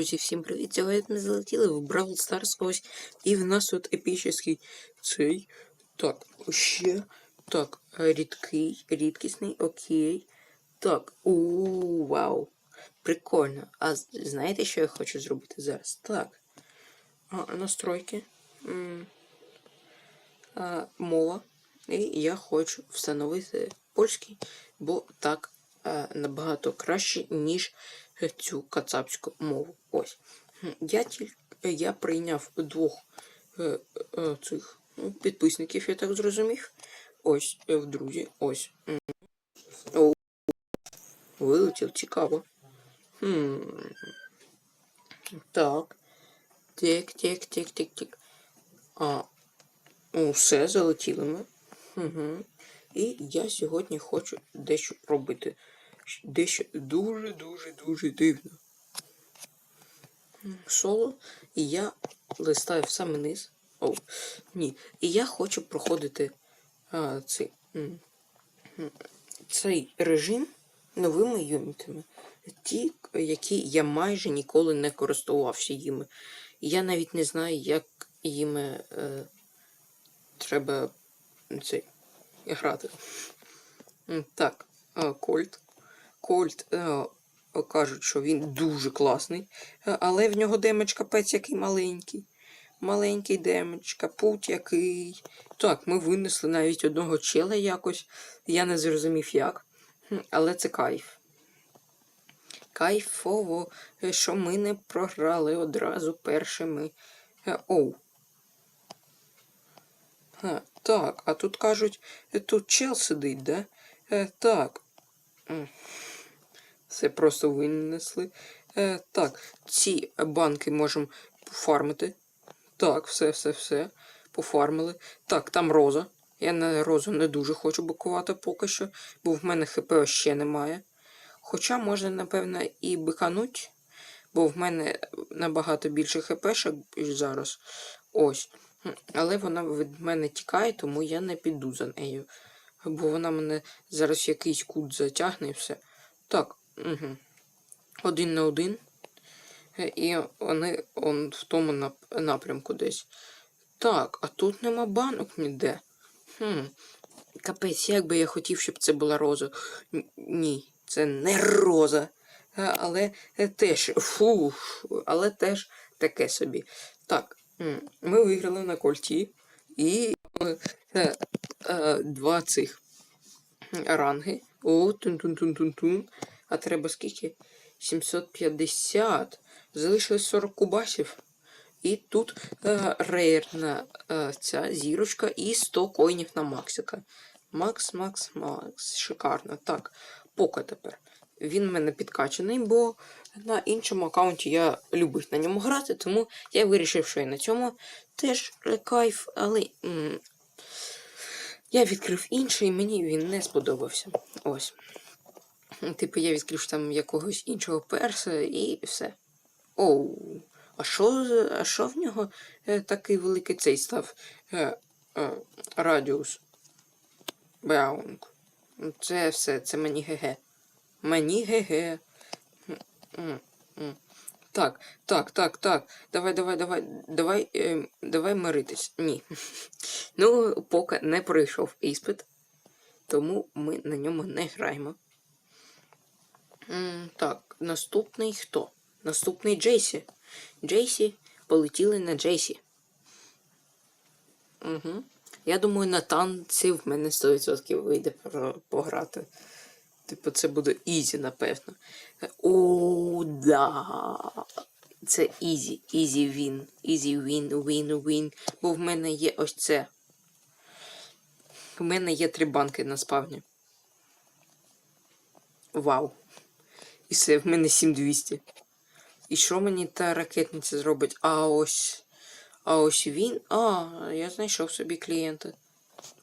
друзі, всім привіт! Сьогодні ми залетіли в Бравл Старс ось. В нас тут епічний цей. Так, ще. Так, рідкий, рідкісний, окей. Так, у вау. Прикольно. А з- знаєте, що я хочу зробити зараз? Так. А, настройки. А, мова. І я хочу встановити польський, бо так а, набагато краще, ніж цю кацапську мову. Ось. Я тільки я прийняв двох е, е, цих ну, підписників, я так зрозумів. Ось е, в друзі. Ось. О, вилетів, цікаво. Хм. Так. Тик, тик, тик, тик, тик. А, все, залетіли ми. Угу. І я сьогодні хочу дещо робити. Дещо дуже-дуже дуже дивно. Соло, і я листаю в самий низ. О, ні. І я хочу проходити а, цей, цей режим новими юнітами. Ті, які я майже ніколи не користувався їми. Я навіть не знаю, як їми е, треба цей, грати. Так, Кольт. Кольт е, кажуть, що він дуже класний, е, але в нього демедж капець який маленький. Маленький демедж, капут який. Так, ми винесли навіть одного чела якось. Я не зрозумів як. Але це кайф. Кайфово, е, що ми не програли одразу першими. Е, Оу. Так, а тут кажуть, тут чел сидить, да? Так. Все просто винесли. Е, так, ці банки можемо пофармити. Так, все, все, все. Пофармили. Так, там роза. Я на розу не дуже хочу бикувати поки що, бо в мене ХП ще немає. Хоча можна, напевно, і бикануть, бо в мене набагато більше ХПшок зараз. Ось. Але вона від мене тікає, тому я не піду за нею. Бо вона мене зараз якийсь кут затягне і все. Так, угу. один на один. І вони он в тому нап- напрямку десь. Так, а тут нема банок ніде. Хм. Капець, як би я хотів, щоб це була роза. Ні, це не роза. Е, Але теж, фу, але теж таке собі. Так, ми виграли на кольті і е, е, два цих ранги. О, тун-тун-тун-тун-тун. А треба скільки? 750. Залишилось 40 кубасів. І тут е, рейерна е, ця зірочка і 100 коїнів на Максика. Макс, Макс, Макс. Шикарно. Так, поки тепер. Він в мене підкачаний, бо на іншому аккаунті я любив на ньому грати, тому я вирішив, що і на цьому теж кайф, але м, я відкрив інший, і мені він не сподобався. Ось. Типу, я відкрив там якогось іншого перса і все. Оу. А що, а що в нього е, такий великий цей став? Е, е, радіус. Баунг. Це все, це мені ГГ. Мені ГГ. Так, так, так, так. Давай, давай, давай, давай, е, давай миритись. Ні. Ну, поки не пройшов іспит, тому ми на ньому не граємо. Так, наступний хто? Наступний Джейсі. Джейсі полетіли на Джейсі. Угу. Я думаю, на танці в мене 100% вийде пограти. Типу, це буде ізі, напевно. О, да. Це ізі, ізі він. Ізі він, він, він. Бо в мене є ось це. У мене є три банки на спавні. Вау. І все, в мене 7200. І що мені та ракетниця зробить? А ось. А ось він. А, я знайшов собі клієнта.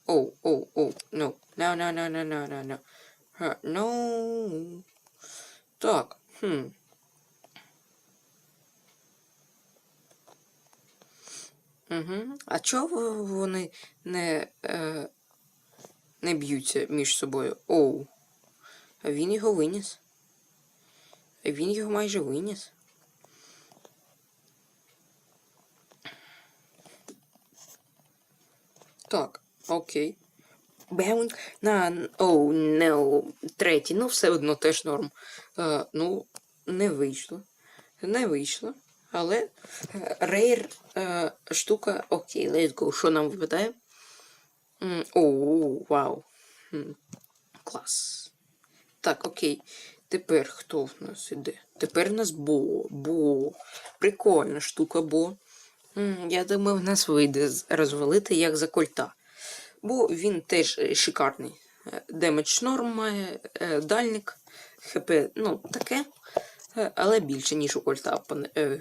Оу, оу, оу, no. No, no, no, no, no, no, no. No. Так, хм. Угу. А чого вони не, е, не б'ються між собою? Оу. А він його виніс. Він його майже виніс. Так, окей. Беунг на оу, не третій, ну все одно теж норм. Е, ну, не вийшло. Не вийшло. Але е, рейр е, штука окей, let's go. Що нам випадає? Оу, вау. Клас. Так, окей. Тепер хто в нас іде? Тепер в нас Бо. Бо. Прикольна штука, Бо. Я думаю, в нас вийде розвалити як за кольта. Бо він теж е, шикарний. Е, Демедж норм має, е, дальник, ХП, ну, таке, але більше, ніж у кольта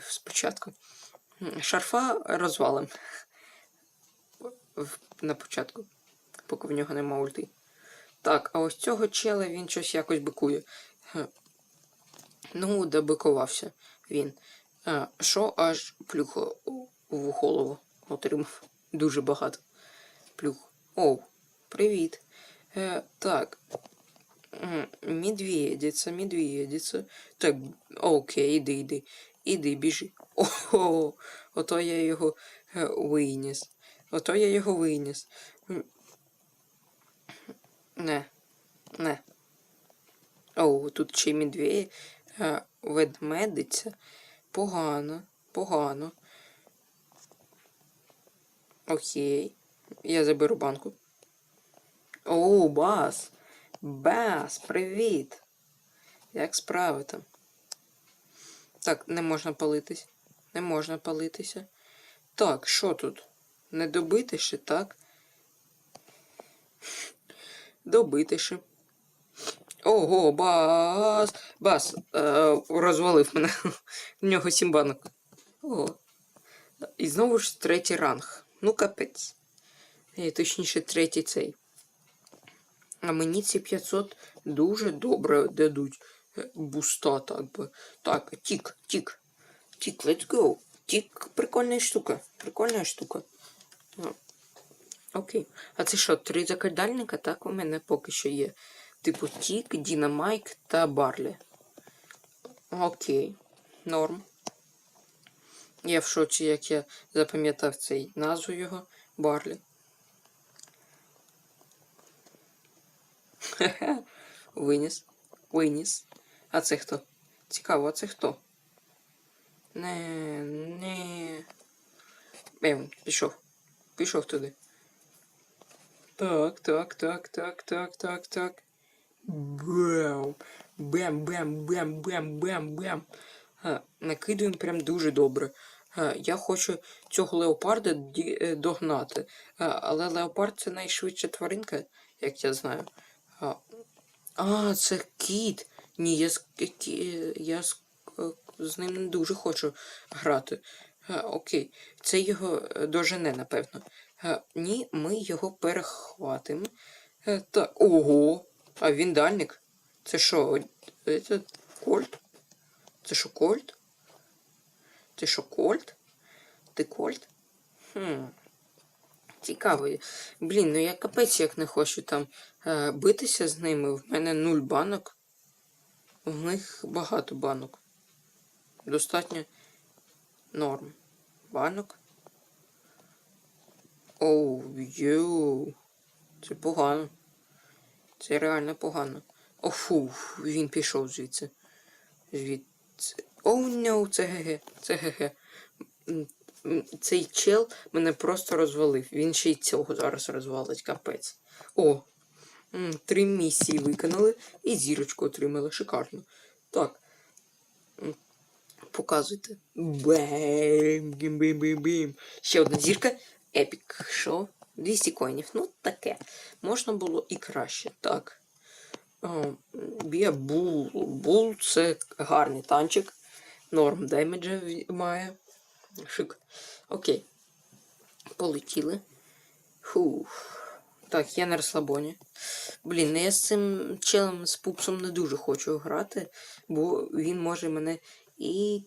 спочатку. Шарфа розвалим. На початку, поки в нього нема ульти. Так, а ось цього чела він щось якось бикує. Ну, добикувався він. А, Що аж плюхо у- в голову отримав. Дуже багато. Плюх. Оу, привіт. Е, так. Медведиця, медведиця. Так, окей, іди, іди. Іди, біжи. Ого, ото я його е, виніс. Ото я його виніс. Не, не. О, тут ще е, ведмедиця. Погано, погано. Окей. Я заберу банку. О, бас. Бас, привіт. Як справи там? Так, не можна палитись. Не можна палитися. Так, що тут? Не добити ще, так? Добити ще. Ого, бас! Бас е, розвалив мене. В нього сім банок. Ого. І знову ж третій ранг. Ну, капець. Е, Точніше, третій цей. А мені ці 500 дуже добре дадуть е, буста, так би. Так, тік, тік. Тік, let's go. Тік, прикольна штука. Прикольна штука. Окей. А це що, три закидальника, так у мене поки що є. Типу Тік, Дінамайк та Барлі. Окей. Норм. Я в шоці, як я запам'ятав цей назву його Барлі. Хе-хе. Виніс. Виніс. А це хто? Цікаво, а це хто? Не, не. Ем, пішов. Пішов туди. Так, так, так, так, так, так, так. Бам! Бем, бем, бем, бем, бем, бем. Накидуємо прям дуже добре. Я хочу цього леопарда е, догнати. Але леопард це найшвидша тваринка, як я знаю. А, це кіт. Ні, я з, я з, е, з ним не дуже хочу грати. Окей, це його е, дожене, напевно. Ні, ми його перехватимо. Так, ого, а він дальник. Це що? Це кольт? Це що кольт? Це що кольт? Ти кольт? Хм. Цікаво. Блін, ну я капець як не хочу там е, битися з ними. В мене нуль банок. В них багато банок. Достатньо норм. Банок. Оу, йоу. Це погано. Це реально погано. О, він пішов звідси. Звідси. Оу, no, це ГГ. Це ГГ. Цей чел мене просто розвалив. Він ще й цього зараз розвалить, капець. О! Три місії виконали і зірочку отримали. Шикарно. Так. Показуйте. Бем, бім, бім, бім, бім. Ще одна зірка. Епік. Що? 200 коїнів. Ну, таке. Можна було і краще. Так. Б'є бул. Бул це гарний танчик. Норм демеджа має. Шик. Окей. Полетіли. Фух. Так, я на розслабоні. Блін, ну я з цим челом з пупсом не дуже хочу грати, бо він може мене і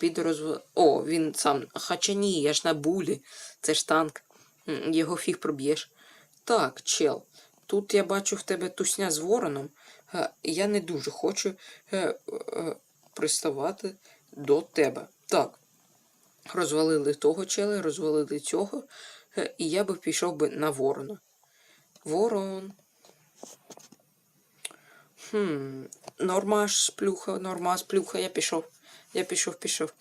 під розв... О, він сам. Хоча ні, я ж на булі. Це ж танк. Його фіг проб'єш. Так, чел. Тут я бачу в тебе тусня з вороном. Е, Я не дуже хочу е, е, приставати до тебе. Так. Розвалили того чела, розвалили цього. І я би пішов би на ворона. Ворон. Хм. Нормаш сплюха, норма сплюха, я пішов. Я пішов, пішов.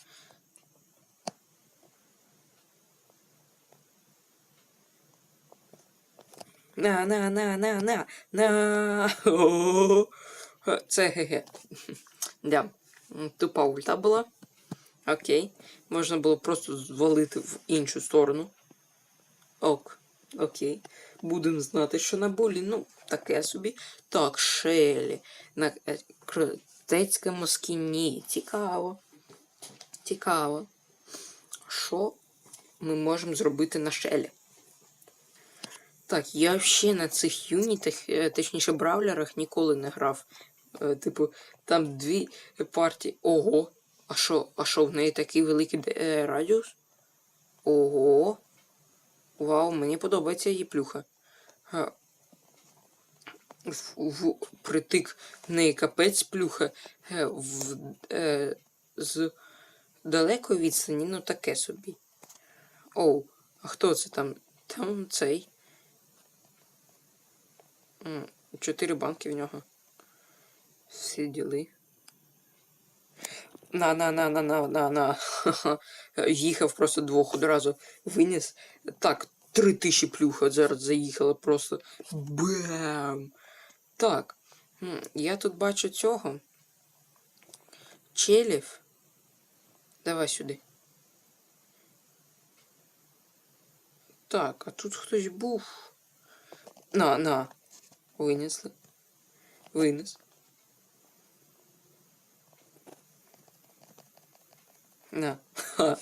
На, на, на, на, на, на. Це ГГ. Да. Тупа ульта була. Окей. Можна було просто звалити в іншу сторону. Ок. Окей. Будемо знати, що на болі, ну, таке собі. Так, Шелі. На е, кротецькому скіні. Цікаво. Цікаво. Що ми можемо зробити на Шелі? Так, я ще на цих юнітах, е, точніше бравлерах, ніколи не грав. Е, Типу, там дві партії. Ого! А що, а що в неї такий великий е, радіус? Ого! Вау, мені подобається її плюха. В, притик в неї капець плюха в, е, з далекої відстані, ну таке собі. Оу, а хто це там? Там цей. Чотири банки в нього. Всі діли. На, на, на, на, на, на, на. Їхав просто двох одразу виніс. Так, три тисячі плюха зараз заїхало просто. Бам! Так. Я тут бачу цього. Челів. Давай сюди. Так, а тут хтось був. На, на. Винесли. Винес. На. Ха.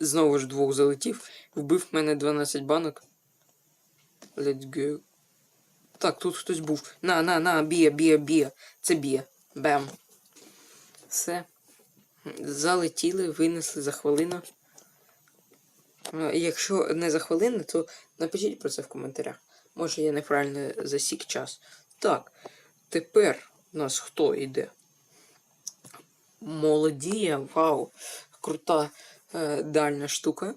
Знову ж двох залетів. Вбив мене 12 банок. Let's go. Так, тут хтось був. На, на, на, б'є, б'є, б'є. Це б'є. Бем. Все. Залетіли, винесли за хвилину. Якщо не за хвилину, то напишіть про це в коментарях. Може я неправильно засік час. Так, тепер у нас хто йде? Молодія, вау, крута е, дальня штука.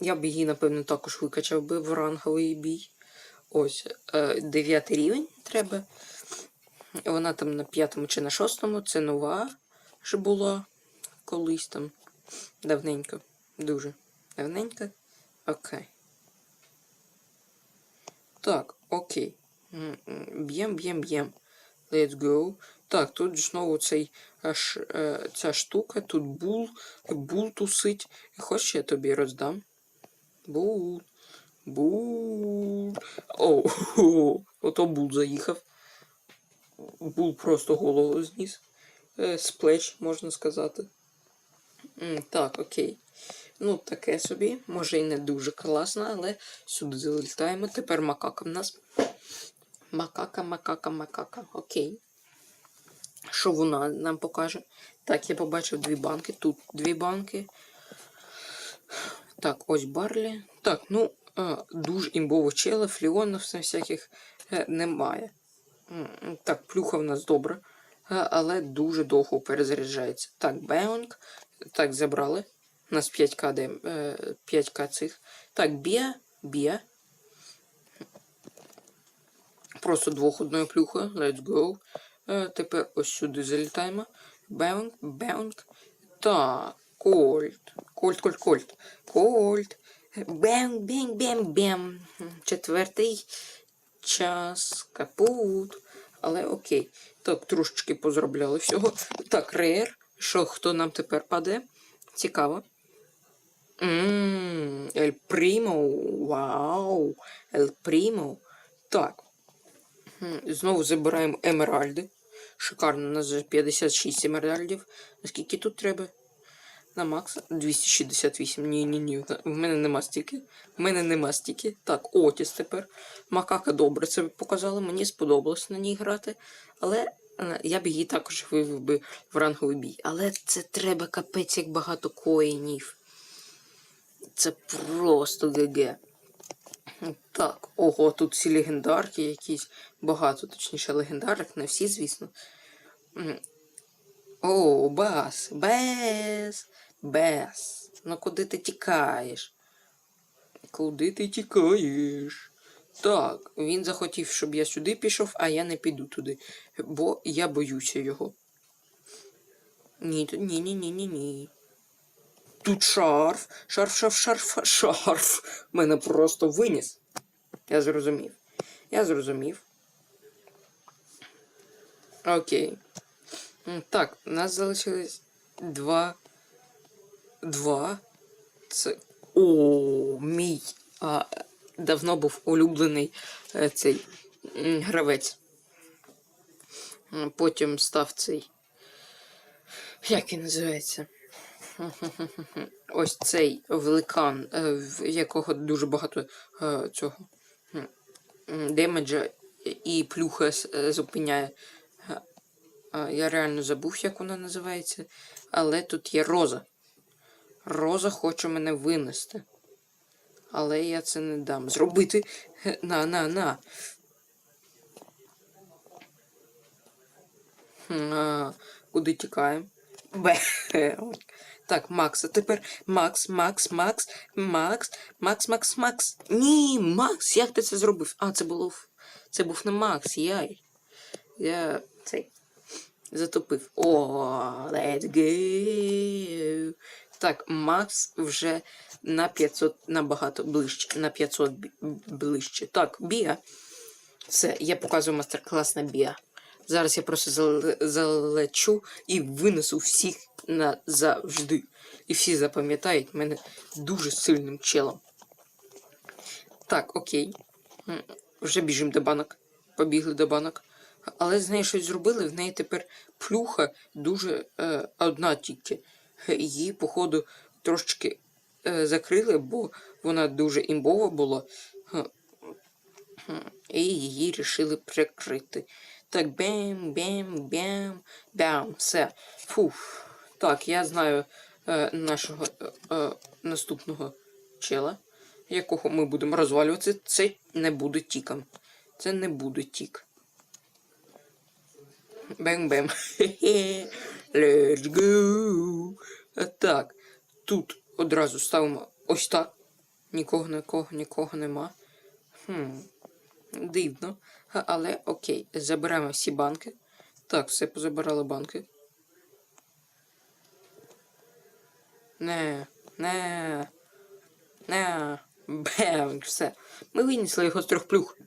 Я б її, напевно, також викачав би в ранговий бій. Ось, е, дев'ятий рівень треба. Вона там на п'ятому чи на шостому. Це нова ж була колись там. Давненько. Дуже давненько. Окей. Так, окей. Б'єм, б'єм, б'єм. Let's go. Так, тут знову цей, аж, е, ця штука, тут бул, бул тусить. Хочеш, я тобі роздам? Бул. Бул. Хо, ото бул заїхав. Бул просто голову зніс. Е, з плеч, можна сказати. Так, окей. Ну, таке собі. Може і не дуже класно, але сюди залітаємо. Тепер макака в нас. Макака, макака, макака. Окей. Що вона нам покаже? Так, я побачив дві банки. Тут дві банки. Так, ось Барлі. Так, ну, дуже імбово чела, фліонів всяких е, немає. Так, плюха в нас добра, е, але дуже довго перезаряджається. Так, Беонг. Так, забрали. У нас 5к, де, е, 5к цих. Так, Бія, Бія. Просто двох одною плюхою. Let's go. Е, тепер ось сюди залітаємо. Беунг, беунг. Так, кольт. Кольт, кольт, кольт. Кольт. Бем, бем, бем, бем. Четвертий час. Капут. Але окей. Так, трошечки позробляли всього. Так, рейр. Що, хто нам тепер паде? Цікаво. Ммм, Ель Прімо. Вау. Ель Прімо. Так. Знову забираємо емеральди. Шикарно, у нас вже 56 емеральдів. Наскільки тут треба? На макс 268. Ні, ні, ні. В мене нема стільки. В мене нема стільки. Так, Отіс тепер. Макака добре це показала. Мені сподобалось на ній грати. Але е, я б її також вивів би в ранговий бій. Але це треба капець як багато коїнів. Це просто ГГ. Так, ого, тут всі легендарки якісь. Багато, точніше, легендарок, не всі, звісно. О, Бас, Бес, Бес. Ну куди ти тікаєш? Куди ти тікаєш? Так, він захотів, щоб я сюди пішов, а я не піду туди, бо я боюся його. Ні, тут- ні, ні, ні, ні, ні. Тут шарф, шарф, шарф, шарф, шарф. Мене просто виніс. Я зрозумів. Я зрозумів. Окей. Так, у нас залишилось два. Два. Це. О, мій. А, давно був улюблений е, цей гравець. Потім став цей. Як він називається? Ось цей великан, е, в якого дуже багато е, цього демеджа і плюха е, зупиняє. Я реально забув, як вона називається. Але тут є Роза. Роза хоче мене винести. Але я це не дам. Зробити. На, на, на. Куди тікаємо? Бе. Так, Макс, а тепер Макс, Макс, Макс, Макс, Макс, Макс, Макс. Ні, Макс, як ти це зробив? А, це було. Це був не Макс, яй. Я цей затопив. О, let's go. Так, Макс вже на 500 набагато ближче. На 500 ближче. Так, Біа. Все, я показую мастер-клас на Біа. Зараз я просто залечу і винесу всіх назавжди. І всі запам'ятають мене дуже сильним челом. Так, окей. Вже біжимо до банок. Побігли до банок. Але з нею щось зробили, в неї тепер плюха дуже е, одна тільки. Е, Її, походу, трошечки е, закрили, бо вона дуже імбова була. І її рішили прикрити. Так, бем, бем, бем, бям, все. Фуф. Так, я знаю е, нашого е, е, наступного чела, якого ми будемо розвалювати. Це не буде тіком. Це не буде тік. Бем-бем. Let's go. Е, Так, тут одразу ставимо ось так. Нікого, нікого, нікого нема. Хм. Дивно. Але окей, заберемо всі банки. Так, все позабирали банки. Не, не, не. Бем, все. Ми винесли його з трьох плюх.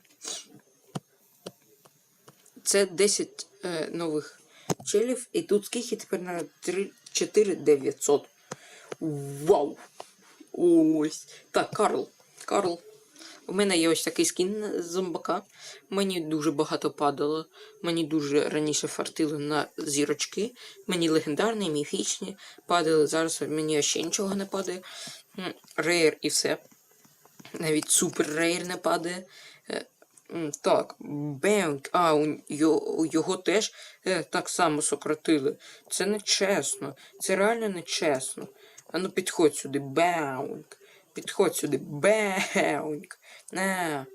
Це 10 е, нових челів, і тут скільки тепер на 3, 4 900. Вау! Ось. Так, Карл. Карл. У мене є ось такий скін зомбака. Мені дуже багато падало. Мені дуже раніше фартило на зірочки. Мені легендарні, міфічні падали. Зараз мені ще нічого не падає. Рейр і все. Навіть супер рейр не падає. Е, Так, Бенк. А, у, йо- у його теж е, так само сократили. Це не чесно. Це реально не чесно. А ну підходь сюди, Бенк. Підходь сюди, Бенк. Не.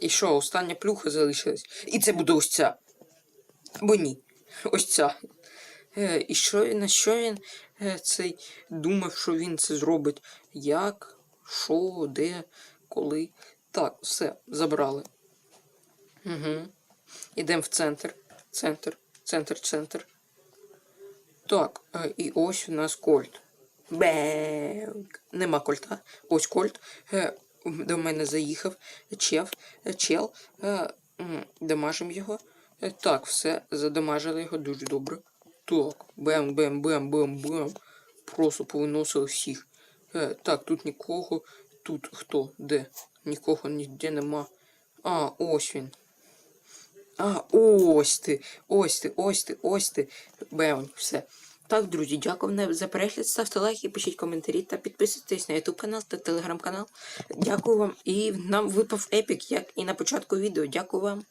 І що, остання плюха залишилась? І це буде ось ця. Або ні. Ось ця. Е, і що він- на що він е, цей думав, що він це зробить? Як, що, де, коли. Так, все, забрали. Угу. Ідемо в центр. Центр, центр, центр. Так, е, і ось у нас кольт. Бенк. Нема кольта. Ось кольт. Е, до мене заїхав е, чел. Е, дамажимо його. Е, так, все, задамажили його дуже добре. Так, бем, бем, бем, бем, бем. Просто повиносили всіх. Так, тут нікого. Тут хто? Де? Нікого ніде нема. А, ось він. А, ось ти, ось ти, ось ти, ось ти. Бем, все. Так, друзі, дякую вам за перегляд. Ставте лайки, пишіть коментарі та підписуйтесь на YouTube канал та телеграм канал. Дякую вам. І нам випав епік, як і на початку відео. Дякую вам.